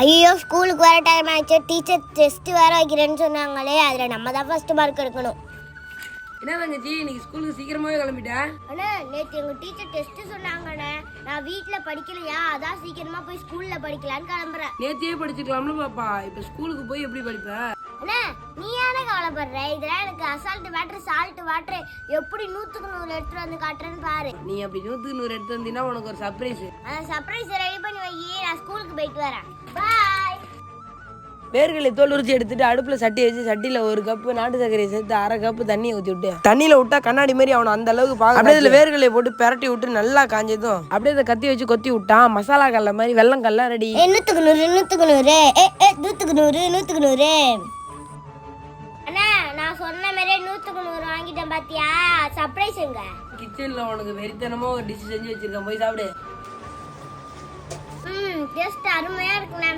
ஐயோ ஸ்கூலுக்கு வர டைம் ஆயிடுச்சு. டீச்சர் டெஸ்ட் வேற வைக்கிறேன்னு சொன்னாங்களே. அதில் நம்ம தான் ஃபர்ஸ்ட் மார்க் எடுக்கணும். என்ன தங்கச்சி இன்னைக்கு ஸ்கூலுக்கு சீக்கிரமாவே கிளம்பிட்டேன் அண்ணா நேற்று எங்கள் டீச்சர் டெஸ்ட் சொன்னாங்கண்ணே. நான் வீட்டில் படிக்கலையா? அதான் சீக்கிரமாக போய் ஸ்கூலில் படிக்கலான்னு கிளம்புறேன். நேத்தியே படிச்சுக்கலாம்ல பாப்பா. இப்ப ஸ்கூலுக்கு போய் எப்படி படிப்ப? அண்ணா நீ ஏன கவலைப்படுற? இதெல்லாம் எனக்கு அசால்ட் வாட்டர் சால்ட் வாட்டர் எப்படி நூற்றுக்கு நூறு எடுத்துட்டு வந்து காட்டுறேன்னு பாரு. நீ அப்படி நூத்துக்கு நூறு எடுத்து வந்தீங்கன்னா உனக்கு ஒரு சர்ப்ரைஸ் அந்த சர்ப்ரைஸ் ரெடி பண்ணி வை. போயிட்டு வரேன். பாய் வேர்களை தோல் உரிச்சு எடுத்துட்டு அடுப்புல சட்டி வச்சு சட்டியில ஒரு கப்பு நாட்டு சர்க்கரையை சேர்த்து அரை கப்பு தண்ணியை ஊற்றி விட்டு தண்ணியில விட்டா கண்ணாடி மாதிரி அவனை அந்த அளவுக்கு பார்க்க அப்படியே இதுல வேர்களை போட்டு பிரட்டி விட்டு நல்லா காஞ்சதும். அப்படியே இதை கத்தி வச்சு கொத்தி விட்டான் மசாலா கல்ல மாதிரி வெள்ளம் கல்ல ரெடி நூற்றுக்கு நூறு நூற்றுக்கு நூறு. ஏ ஏ நூற்றுக்கு நூறு நூற்றுக்கு நூறு. அண்ணா நான் சொன்ன மாதிரியே நூற்றுக்கு நூறு வாங்கிட்டேன் பாத்தியா? சர்ப்ரைஸுங்க கிச்சன்ல உனக்கு வெறித்தனமா ஒரு டிஷ் செஞ்சு வச்சிருக்கேன். போய் சாப்பிடு. ம். स्टार मैं